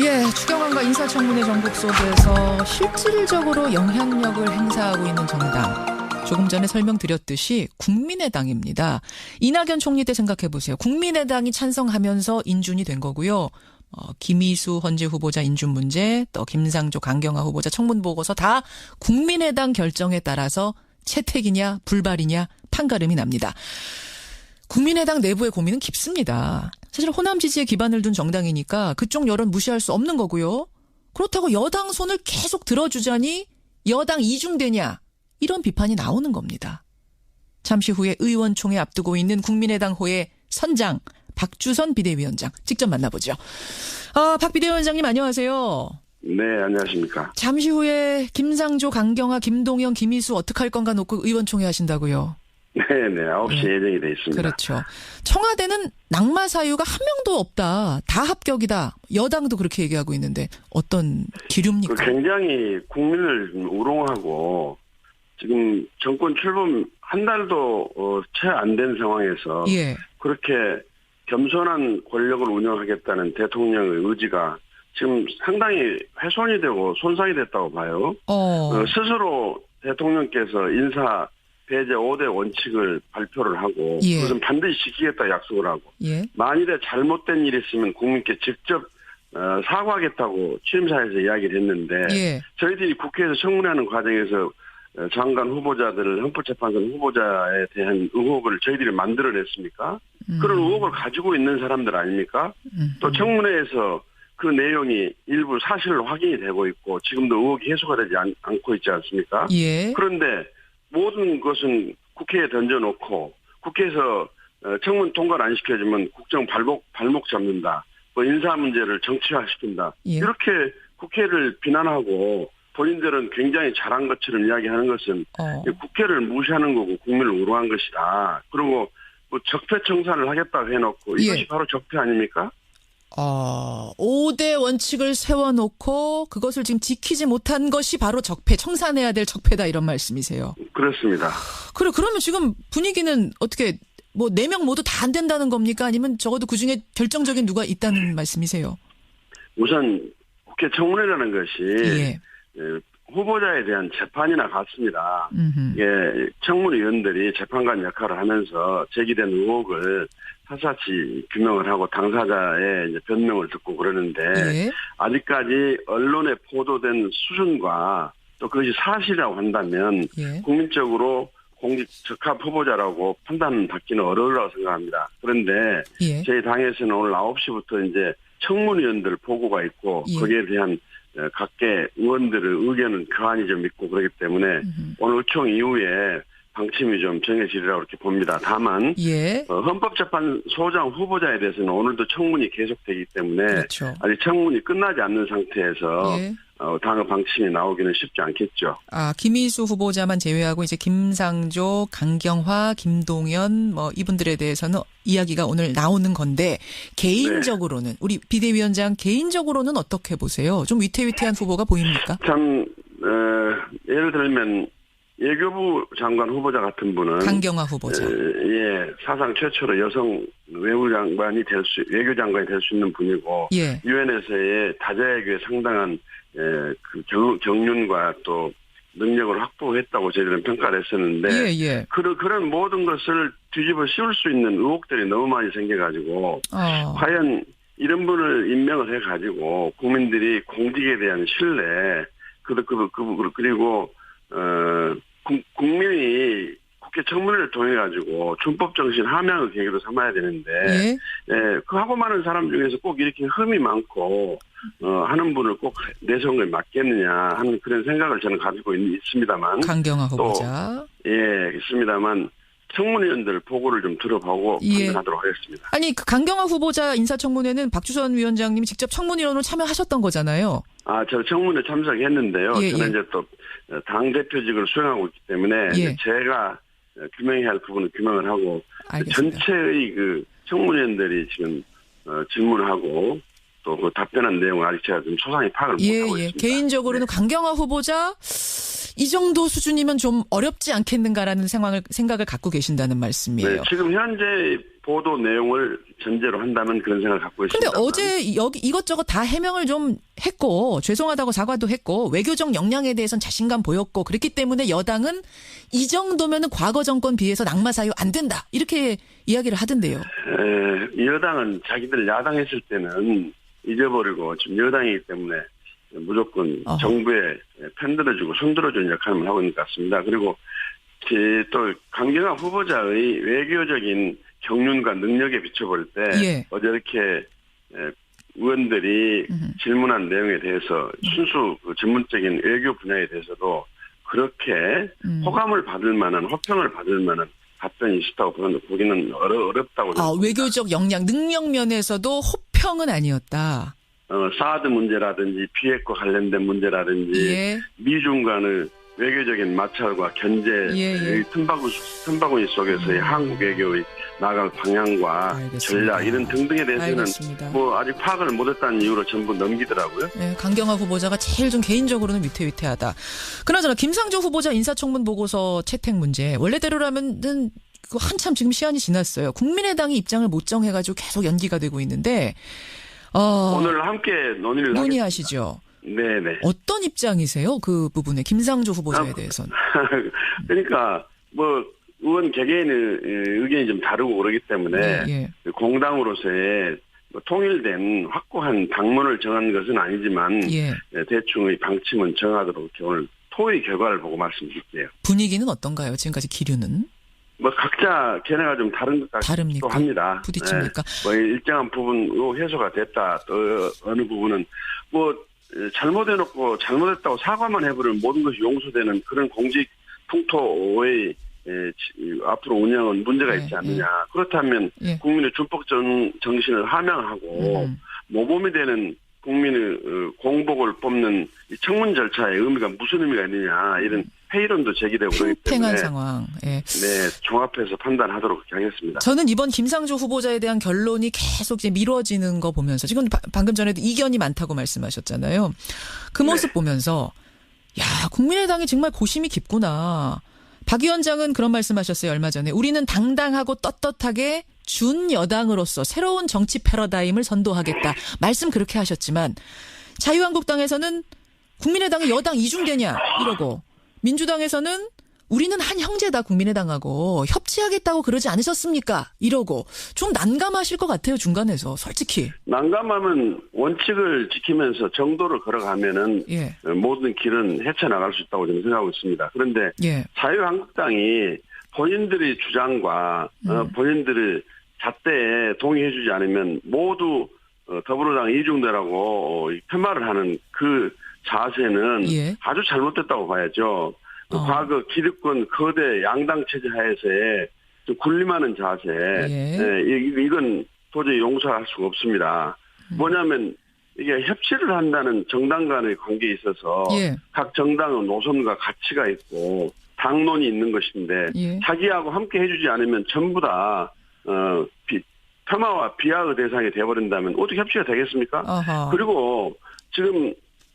예, 추경안과 인사청문회 전국 속에서 실질적으로 영향력을 행사하고 있는 정당. 조금 전에 설명드렸듯이 국민의당입니다. 이낙연 총리 때 생각해 보세요. 국민의당이 찬성하면서 인준이 된 거고요. 어, 김희수 헌재 후보자 인준 문제, 또 김상조 강경화 후보자 청문 보고서 다 국민의당 결정에 따라서 채택이냐 불발이냐 판가름이 납니다. 국민의당 내부의 고민은 깊습니다. 사실 호남 지지에 기반을 둔 정당이니까 그쪽 여론 무시할 수 없는 거고요. 그렇다고 여당 손을 계속 들어주자니 여당 이중되냐 이런 비판이 나오는 겁니다. 잠시 후에 의원총회 앞두고 있는 국민의당 호의 선장 박주선 비대위원장 직접 만나보죠. 아, 박 비대위원장님 안녕하세요. 네, 안녕하십니까. 잠시 후에 김상조, 강경화, 김동영, 김희수 어떻게 할 건가 놓고 의원총회 하신다고요. 네, 네, 9시 네. 예정이 돼 있습니다. 그렇죠. 청와대는 낙마 사유가 한 명도 없다. 다 합격이다. 여당도 그렇게 얘기하고 있는데 어떤 그 기류입니까? 굉장히 국민을 좀 우롱하고 지금 정권 출범 한 달도 어, 채안 된 상황에서 예. 그렇게 겸손한 권력을 운영하겠다는 대통령의 의지가 지금 상당히 훼손이 되고 손상이 됐다고 봐요. 어. 어, 스스로 대통령께서 인사 배제 5대 원칙을 발표를 하고 예. 그것은 반드시 지키겠다 약속을 하고 예. 만일에 잘못된 일이 있으면 국민께 직접 어, 사과하겠다고 취임사에서 이야기를 했는데 예. 저희들이 국회에서 청문회하는 과정에서 어, 장관 후보자들 헌법재판소 후보자에 대한 의혹을 저희들이 만들어냈습니까? 음. 그런 의혹을 가지고 있는 사람들 아닙니까? 음. 또 청문회에서 그 내용이 일부 사실로 확인이 되고 있고 지금도 의혹이 해소가 되지 않, 고 있지 않습니까? 예. 그런데 모든 것은 국회에 던져놓고 국회에서 어, 청문 통과를 안 시켜주면 국정 발목 발목 잡는다. 뭐 인사 문제를 정치화시킨다. 예. 이렇게 국회를 비난하고 본인들은 굉장히 잘한 것처럼 이야기하는 것은 어. 국회를 무시하는 거고 국민을 우롱한 것이다. 그리고 뭐 적폐 청산을 하겠다고 해놓고 이것이 예. 바로 적폐 아닙니까? 어, 5대 원칙을 세워놓고 그것을 지금 지키지 못한 것이 바로 적폐, 청산해야 될 적폐다 이런 말씀이세요. 그렇습니다. 그래, 그러면 지금 분위기는 어떻게 뭐 네 명 모두 다 안 된다는 겁니까? 아니면 적어도 그 중에 결정적인 누가 있다는 말씀이세요? 우선 국회 청문회라는 것이 예. 에, 후보자에 대한 재판이나 같습니다. 음흠. 예, 청문위원들이 재판관 역할을 하면서 제기된 의혹을 사사치 규명을 하고 당사자의 변명을 듣고 그러는데 예. 아직까지 언론에 보도된 수준과 또 그것이 사실이라고 한다면 예. 국민적으로 공직 적합 후보자라고 판단받기는 어려우라고 생각합니다. 그런데 예. 저희 당에서는 오늘 9시부터 이제 청문위원들 보고가 있고 예. 거기에 대한 어, 각계 의원들의 의견은 교환이 좀 있고 그렇기 때문에 음흠. 오늘 의총 이후에 방침이 좀 정해지리라고 이렇게 봅니다. 다만 예. 어, 헌법재판소장 후보자에 대해서는 오늘도 청문이 계속되기 때문에 그렇죠. 아직 청문이 끝나지 않는 상태에서 예. 어, 당의 방침이 나오기는 쉽지 않겠죠. 아, 김희수 후보자만 제외하고 이제 김상조, 강경화, 김동연 뭐 이분들에 대해서는 이야기가 오늘 나오는 건데 개인적으로는 우리 비대위원장 개인적으로는 어떻게 보세요? 좀 위태위태한 후보가 보입니까? 참 어, 예를 들면 외교부 장관 후보자 같은 분은 강경화 후보자. 에, 예, 사상 최초로 여성 외무 장관이 될 수, 외교 장관이 될 수 있는 분이고, 예. 유엔에서의 다자외교에 상당한, 에, 그 경, 경륜과 또 능력을 확보했다고 저희들은 평가를 했었는데, 예, 예. 그런, 그런 모든 것을 뒤집어 씌울 수 있는 의혹들이 너무 많이 생겨가지고, 어. 과연 이런 분을 임명을 해가지고, 국민들이 공직에 대한 신뢰, 그, 그, 그, 그리고, 어, 국- 국민이 국회 청문회를 통해 가지고 준법 정신 함양의 계기로 삼아야 되는데 예. 예, 그 하고 많은 사람 중에서 꼭 이렇게 흠이 많고 어, 하는 분을 꼭 내성을 맡겠느냐 하는 그런 생각을 저는 가지고 있, 있습니다만 강경화 후보자. 예 있습니다만 청문위원들 보고를 좀 들어보고 예. 판단하도록 하겠습니다. 아니 그 강경화 후보자 인사청문회는 박주선 위원장님이 직접 청문위원으로 참여하셨던 거잖아요. 아, 저 청문회 참석했는데요. 예, 저는 예. 이제 또 당 대표직을 수행하고 있기 때문에 예. 제가 규명해야 할 부분은 규명을 하고 알겠습니다. 전체의 그 청문위원들이 지금 어, 질문하고 또 그 답변한 내용을 아직 제가 좀 소상히 파악을 예, 못하고 예. 있습니다. 개인적으로는 강경화 후보자 이 정도 수준이면 좀 어렵지 않겠는가라는 상황을 생각을 갖고 계신다는 말씀이에요. 네, 지금 현재 보도 내용을 전제로 한다면 그런 생각을 갖고 근데 있습니다. 어제 여기 이것저것 다 해명을 좀 했고 죄송하다고 사과도 했고 외교적 역량에 대해선 자신감 보였고 그랬기 때문에 여당은 이 정도면은 과거 정권 비해서 낙마 사유 안 된다 이렇게 이야기를 하던데요. 에, 여당은 자기들 야당 했을 때는 잊어버리고 지금 여당이기 때문에 무조건 어허. 정부에 편들어주고 손들어주는 역할을 하고 있는 것 같습니다. 그리고 제또 강경화 후보자의 외교적인 경륜과 능력에 비춰볼 때 예. 어제 이렇게 에, 의원들이 음흠. 질문한 내용에 대해서 순수 그 전문적인 외교 분야에 대해서도 그렇게 음. 호감을 받을 만한 호평을 받을 만한 답변이 있었다고 보는- 보기는 어려, 어렵다고 아. 외교적 역량 능력 면에서도 호평은 아니었다. 어, 사드 문제라든지 비핵과 관련된 문제라든지 예. 미중 간의 외교적인 마찰과 견제의 예, 예. 틈바구, 틈바구니 속에서의 한국 외교의 나갈 방향과 알겠습니다. 전략 이런 등등에 대해서는 알겠습니다. 뭐 아직 파악을 못했다는 이유로 전부 넘기더라고요. 네, 강경화 후보자가 제일 좀 개인적으로는 위태위태하다. 그나저나 김상조 후보자 인사청문 보고서 채택 문제 원래대로라면은 그 한참 지금 시간이 지났어요. 국민의당이 입장을 못 정해가지고 계속 연기가 되고 있는데 어, 오늘 함께 논의를 논의하시죠. 네네. 어떤 입장이세요? 그 부분에 김상조 후보자에 아, 대해서는. 그러니까 뭐 의원 개개인의 의견이 좀 다르고 그러기 때문에 예, 공당으로서의 뭐 통일된 확고한 당론을 정한 것은 아니지만 예. 예, 대충의 방침은 정하도록 오늘 토의 결과를 보고 말씀드릴게요. 분위기는 어떤가요? 지금까지 기류는 뭐 각자 견해가 좀 다른 것 같기도 다릅니까? 합니다. 부딪힙니까? 예, 뭐 일정한 부분으로 해소가 됐다. 또 어느 부분은 뭐 예, 잘못해놓고 잘못했다고 사과만 해버리면 모든 것이 용서되는 그런 공직 풍토의 앞으로 운영은 문제가 예, 있지 않느냐. 그렇다면 예. 국민의 준법 정, 정신을 함양하고 음. 모범이 되는 국민의 어, 공복을 뽑는 이 청문 절차의 의미가 무슨 의미가 있느냐 이런 회의론도 제기되고 그렇기 때문에 상황. 예. 네 종합해서 판단하도록 하겠습니다. 저는 이번 김상조 후보자에 대한 결론이 계속 이제 미뤄지는 거 보면서 지금 바- 방금 전에도 이견이 많다고 말씀하셨잖아요. 그 네. 모습 보면서 야 국민의당이 정말 고심이 깊구나. 박 위원장은 그런 말씀하셨어요 얼마 전에 우리는 당당하고 떳떳하게 준 여당으로서 새로운 정치 패러다임을 선도하겠다 말씀 그렇게 하셨지만 자유한국당에서는 국민의당이 여당 이중되냐 이러고 민주당에서는 우리는 한 형제다 국민의당하고 협치하겠다고 그러지 않으셨습니까? 이러고 좀 난감하실 것 같아요 중간에서 솔직히 난감함은 원칙을 지키면서 정도를 걸어가면은 예 어, 모든 길은 헤쳐나갈 수 있다고 저는 생각하고 있습니다. 그런데 예. 자유한국당이 본인들의 주장과 어, 음. 본인들의 잣대에 동의해주지 않으면 모두 어, 더불어당 이중대라고 어, 이 폄하를 하는 그 자세는 예. 아주 잘못됐다고 봐야죠. 그 어. 과거 기득권 거대 양당 체제 하에서의 좀 군림하는 자세, 예. 예, 이- 이건 도저히 용서할 수가 없습니다. 음. 뭐냐면 이게 협치를 한다는 정당 간의 관계에 있어서 예. 각 정당은 노선과 가치가 있고 당론이 있는 것인데 예. 자기하고 함께 해주지 않으면 전부 다 어, 비, 폄하와 비하의 대상이 돼버린다면 어떻게 협치가 되겠습니까? 아하. 그리고 지금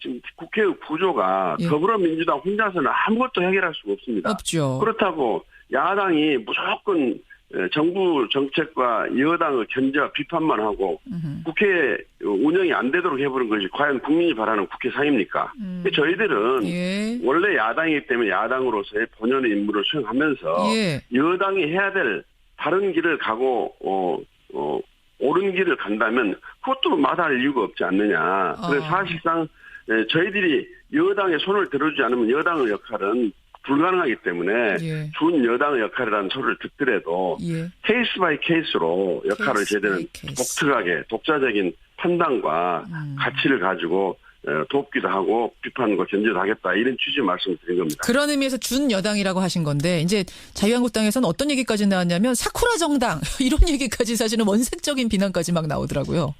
지금 국회의 구조가 예. 더불어민주당 혼자서는 아무것도 해결할 수가 없습니다. 없죠. 그렇다고 야당이 무조건 에, 정부 정책과 여당의 견제와 비판만 하고 음흠. 국회 운영이 안 되도록 해버린 것이 과연 국민이 바라는 국회상입니까? 음. 저희들은 예. 원래 야당이기 때문에 야당으로서의 본연의 임무를 수행하면서 예. 여당이 해야 될 다른 길을 가고 어, 어, 옳은 길을 간다면 그것도 마다할 이유가 없지 않느냐. 그래서 아. 사실상 에, 저희들이 여당의 손을 들어주지 않으면 여당의 역할은 불가능하기 때문에 예. 준 여당의 역할이라는 소리를 듣더라도 예. 케이스 바이 케이스로 역할을 제대로 케이스. 독특하게 독자적인 판단과 음. 가치를 가지고 어, 돕기도 하고 비판과 견제도 하겠다 이런 취지 의 말씀을 드린 겁니다. 그런 의미에서 준 여당이라고 하신 건데 이제 자유한국당에서는 어떤 얘기까지 나왔냐면 사쿠라 정당 이런 얘기까지 사실은 원색적인 비난까지 막 나오더라고요.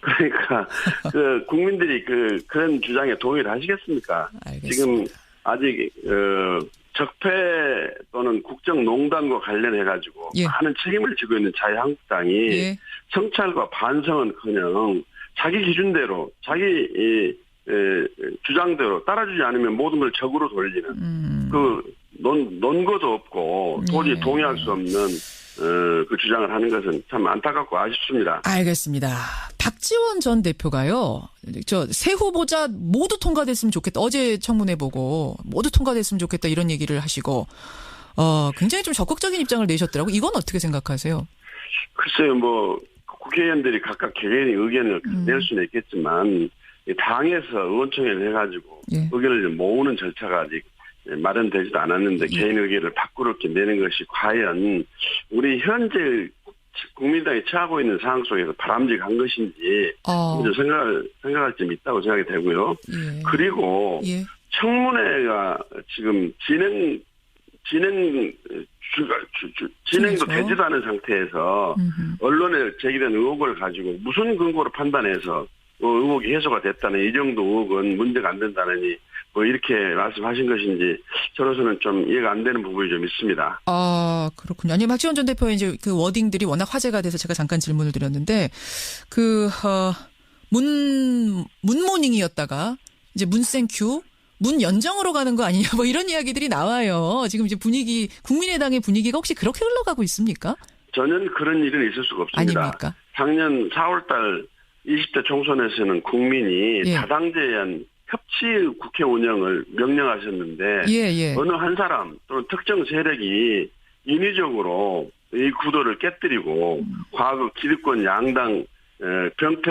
그러니까 그 국민들이 그 그런 주장에 동의를 하시겠습니까? 알겠습니다. 지금 아직 어, 적폐 또는 국정농단과 관련해 가지고 예. 많은 책임을 지고 있는 자유한국당이 예. 성찰과 반성은커녕 자기 기준대로 자기 이 에, 주장대로 따라주지 않으면 모든 걸 적으로 돌리는 음. 그 논, 논거도 없고 도저히 예. 동의할 수 없는 어, 그 주장을 하는 것은 참 안타깝고 아쉽습니다. 알겠습니다. 박지원 전 대표가요. 저 새 후보자 모두 통과됐으면 좋겠다. 어제 청문회 보고 모두 통과됐으면 좋겠다 이런 얘기를 하시고 어 굉장히 좀 적극적인 입장을 내셨더라고. 요 이건 어떻게 생각하세요? 글쎄요, 뭐 국회의원들이 각각 개개인의 의견을 음. 낼 수는 있겠지만 이 당에서 의원총회를 해가지고 예. 의견을 모으는 절차가 아직 마련되지도 않았는데 예. 개인 의견을 바꾸렇게 내는 것이 과연 우리 현재 국민당이 처하고 있는 상황 속에서 바람직한 것인지 어. 좀 생각을 생각할 점이 있다고 생각이 되고요. 예. 그리고 예. 청문회가 지금 진행 진행 주가 주, 주, 진행도 그렇죠. 되지도 않은 상태에서 음흠. 언론에 제기된 의혹을 가지고 무슨 근거로 판단해서 어, 의혹이 해소가 됐다는 이 정도 의혹은 문제가 안 된다느니 뭐 이렇게 말씀하신 것인지 저로서는 좀 이해가 안 되는 부분이 좀 있습니다. 아, 그렇군요. 아니, 박지원 전 대표의 이제 그 워딩들이 워낙 화제가 돼서 제가 잠깐 질문을 드렸는데, 그, 어, 문, 문모닝이었다가, 이제 문생큐, 문 연정으로 가는 거 아니냐, 뭐 이런 이야기들이 나와요. 지금 이제 분위기, 국민의당의 분위기가 혹시 그렇게 흘러가고 있습니까? 전혀 그런 일은 있을 수가 없습니다. 아닙니까? 작년 4월달 20대 총선에서는 국민이 예. 다당제에 의한 협치 국회 운영을 명령하셨는데 예, 예. 어느 한 사람 또는 특정 세력이 인위적으로 이 구도를 깨뜨리고 과거 기득권 양당 에, 병폐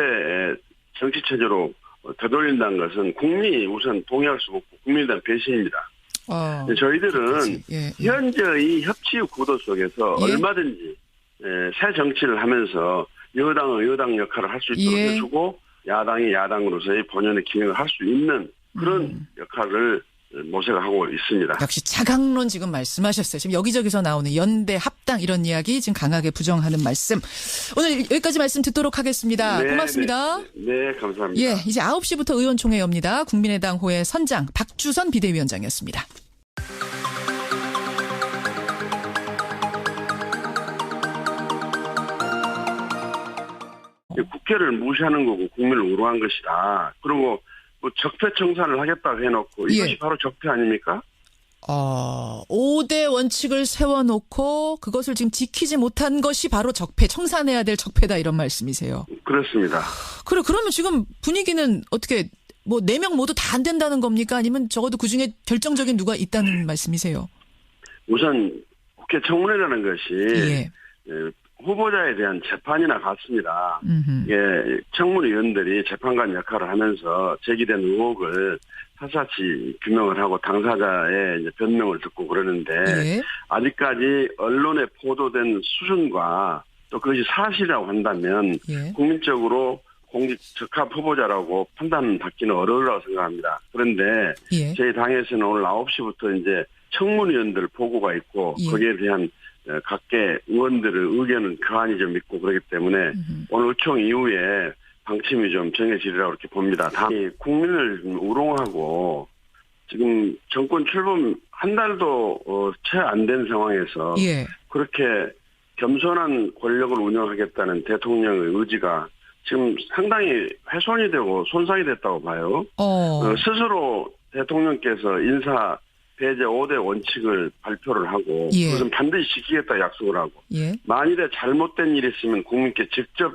정치 체제로 되돌린다는 것은 국민이 우선 동의할 수 없고 국민의당 배신입니다. 어, 저희들은. 예, 예. 현재의 협치 구도 속에서 예. 얼마든지 에, 새 정치를 하면서 여당은 여당 역할을 할 수 있도록 예. 해주고 야당이 야당으로서의 본연의 기능을 할 수 있는 그런 음. 역할을 모색하고 있습니다. 역시 차강론 지금 말씀하셨어요. 지금 여기저기서 나오는 연대 합당 이런 이야기 지금 강하게 부정하는 말씀. 오늘 여기까지 말씀 듣도록 하겠습니다. 네, 고맙습니다. 네, 네, 감사합니다. 예, 이제 9시부터 의원총회 엽니다. 국민의당 호의 선장 박주선 비대위원장이었습니다. 국회를 무시하는 거고 국민을 우롱한 것이다. 그리고 뭐 적폐 청산을 하겠다고 해놓고 이것이 예. 바로 적폐 아닙니까? 어, 5대 원칙을 세워놓고 그것을 지금 지키지 못한 것이 바로 적폐, 청산해야 될 적폐다 이런 말씀이세요. 그렇습니다. 그래, 그러면 지금 분위기는 어떻게 뭐 네 명 모두 다 안 된다는 겁니까? 아니면 적어도 그 중에 결정적인 누가 있다는 말씀이세요? 우선 국회 청문회라는 것이 예. 에, 후보자에 대한 재판이나 같습니다. 음흠. 이게 청문위원들이 재판관 역할을 하면서 제기된 의혹을 사사치 규명을 하고 당사자의 변명을 듣고 그러는데 예. 아직까지 언론에 보도된 수준과 또 그것이 사실이라고 한다면 예. 국민적으로 공직 적합 후보자라고 판단받기는 어려우라고 생각합니다. 그런데 예. 저희 당에서는 오늘 9시부터 이제 청문위원들 보고가 있고 예. 거기에 대한 어, 각계 의원들의 의견은 교환이 좀 있고 그렇기 때문에 음흠. 오늘 의총 이후에 방침이 좀 정해지리라고 이렇게 봅니다. 다음 국민을 좀 우롱하고 지금 정권 출범 한 달도 어, 채안 된 상황에서 예. 그렇게 겸손한 권력을 운영하겠다는 대통령의 의지가 지금 상당히 훼손이 되고 손상이 됐다고 봐요. 어. 어, 스스로 대통령께서 인사 배제 5대 원칙을 발표를 하고 예. 그것은 반드시 지키겠다 약속을 하고 예. 만일에 잘못된 일이 있으면 국민께 직접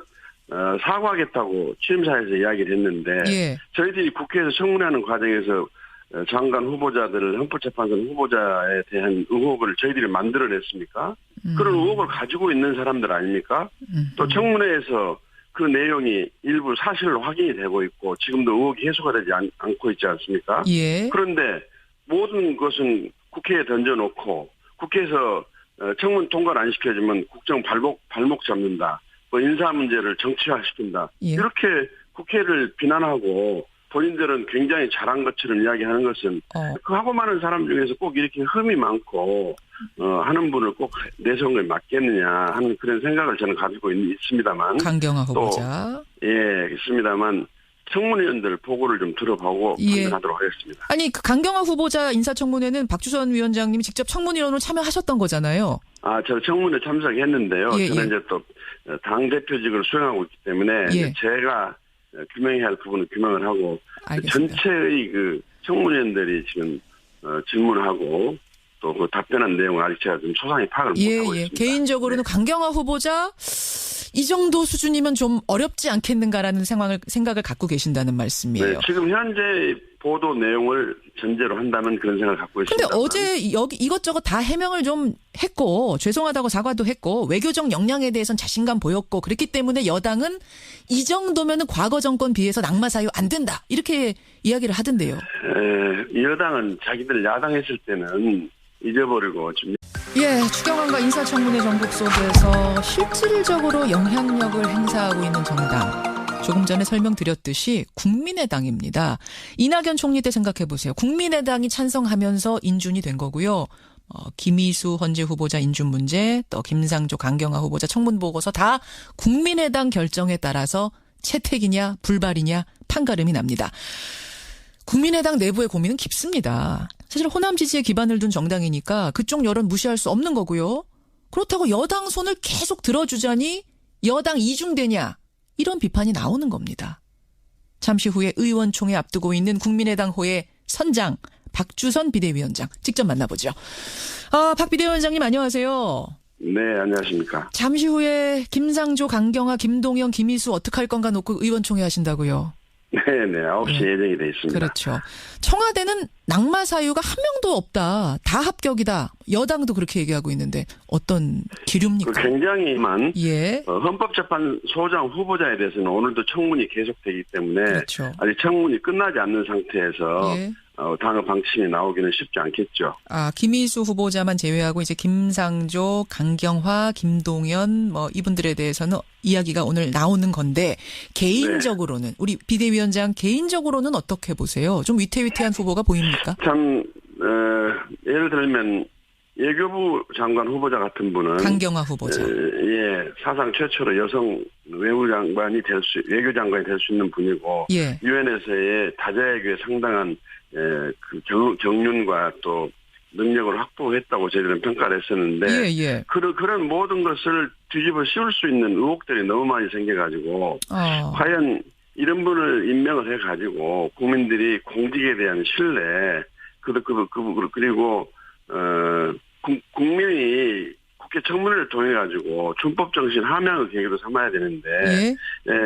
어, 사과하겠다고 취임사에서 이야기를 했는데 예. 저희들이 국회에서 청문회하는 과정에서 어, 장관 후보자들 헌법재판소 후보자에 대한 의혹을 저희들이 만들어냈습니까? 음. 그런 의혹을 가지고 있는 사람들 아닙니까? 음. 또 청문회에서 그 내용이 일부 사실로 확인이 되고 있고 지금도 의혹이 해소가 되지 않, 않고 있지 않습니까? 예. 그런데 모든 것은 국회에 던져놓고 국회에서 어, 청문 통과를 안 시켜주면 국정 발목 발목 잡는다. 뭐 인사 문제를 정치화시킨다. 예. 이렇게 국회를 비난하고 본인들은 굉장히 잘한 것처럼 이야기하는 것은 어. 그 하고 많은 사람 중에서 꼭 이렇게 흠이 많고 어, 하는 분을 꼭 내성을 맡겠느냐 하는 그런 생각을 저는 가지고 있, 있습니다만 강경화 후보자. 예 있습니다만 청문위원들 보고를 좀 들어보고 예. 판단하도록 하겠습니다. 아니 그 강경화 후보자 인사청문회는 박주선 위원장님이 직접 청문위원으로 참여하셨던 거잖아요. 아, 저 청문회 참석했는데요. 예, 저는 예. 이제 또 당 대표직을 수행하고 있기 때문에 예. 제가 어, 규명해야 할 부분은 규명을 하고 알겠습니다. 전체의 그 청문위원들이 지금 어, 질문하고 또그 답변한 내용을 아직 제가 좀 소상히 파악을 예, 못하고 예. 있습니다. 개인적으로는 강경화 후보자 이 정도 수준이면 좀 어렵지 않겠는가라는 생각을 생각을 갖고 계신다는 네, 말씀이에요. 지금 현재 보도 내용을 전제로 한다면 그런 생각을 갖고 근데 있습니다. 어제 여기 이것저것 다 해명을 좀 했고 죄송하다고 사과도 했고 외교적 역량에 대해선 자신감 보였고 그랬기 때문에 여당은 이 정도면은 과거 정권 비해서 낙마 사유 안 된다 이렇게 이야기를 하던데요. 에, 여당은 자기들 야당했을 때는 잊어버리고 지금 예, 추경안과 인사청문회 전국 속에서 실질적으로 영향력을 행사하고 있는 정당. 조금 전에 설명드렸듯이 국민의당입니다. 이낙연 총리 때 생각해 보세요. 국민의당이 찬성하면서 인준이 된 거고요. 어, 김희수 헌재 후보자 인준 문제, 또 김상조 강경화 후보자 청문 보고서 다 국민의당 결정에 따라서 채택이냐 불발이냐 판가름이 납니다. 국민의당 내부의 고민은 깊습니다. 사실 호남 지지에 기반을 둔 정당이니까 그쪽 여론 무시할 수 없는 거고요. 그렇다고 여당 손을 계속 들어주자니 여당 이중되냐 이런 비판이 나오는 겁니다. 잠시 후에 의원총회 앞두고 있는 국민의당 호의 선장 박주선 비대위원장 직접 만나보죠. 아, 박 비대위원장님 안녕하세요. 네 안녕하십니까. 잠시 후에 김상조, 강경화, 김동연, 김희수 어떡할 건가 놓고 의원총회 하신다고요. 네네 9시 네. 예정이 돼 있습니다. 그렇죠. 청와대는 낙마 사유가 한 명도 없다. 다 합격이다. 여당도 그렇게 얘기하고 있는데 어떤 그 기류입니까? 굉장히만 예. 어, 헌법재판소장 후보자에 대해서는 오늘도 청문이 계속되기 때문에 그렇죠. 아직 청문이 끝나지 않는 상태에서 예. 어, 당의 방침이 나오기는 쉽지 않겠죠. 아, 김희수 후보자만 제외하고 이제 김상조, 강경화, 김동연 뭐 이분들에 대해서는 이야기가 오늘 나오는 건데 개인적으로는 우리 비대위원장 개인적으로는 어떻게 보세요? 좀 위태위태한 후보가 보입니까? 참 어, 예를 들면 외교부 장관 후보자 같은 분은 강경화 후보자. 에, 예 사상 최초로 여성 외무 장관이 될 수 외교 장관이 될 수 있는 분이고 예. 유엔에서의 다자외교에 상당한 에, 그 경, 경륜과 또 능력을 확보했다고 저희들은 평가를 했었는데 예, 예. 그런 그런 모든 것을 뒤집어 씌울 수 있는 의혹들이 너무 많이 생겨가지고 어. 과연 이런 분을 임명을 해가지고 국민들이 공직에 대한 신뢰 그, 그, 그, 그리고 어 국- 국민이 국회 청문회를 통해 가지고 준법 정신 함양의 계기로 삼아야 되는데 예. 예,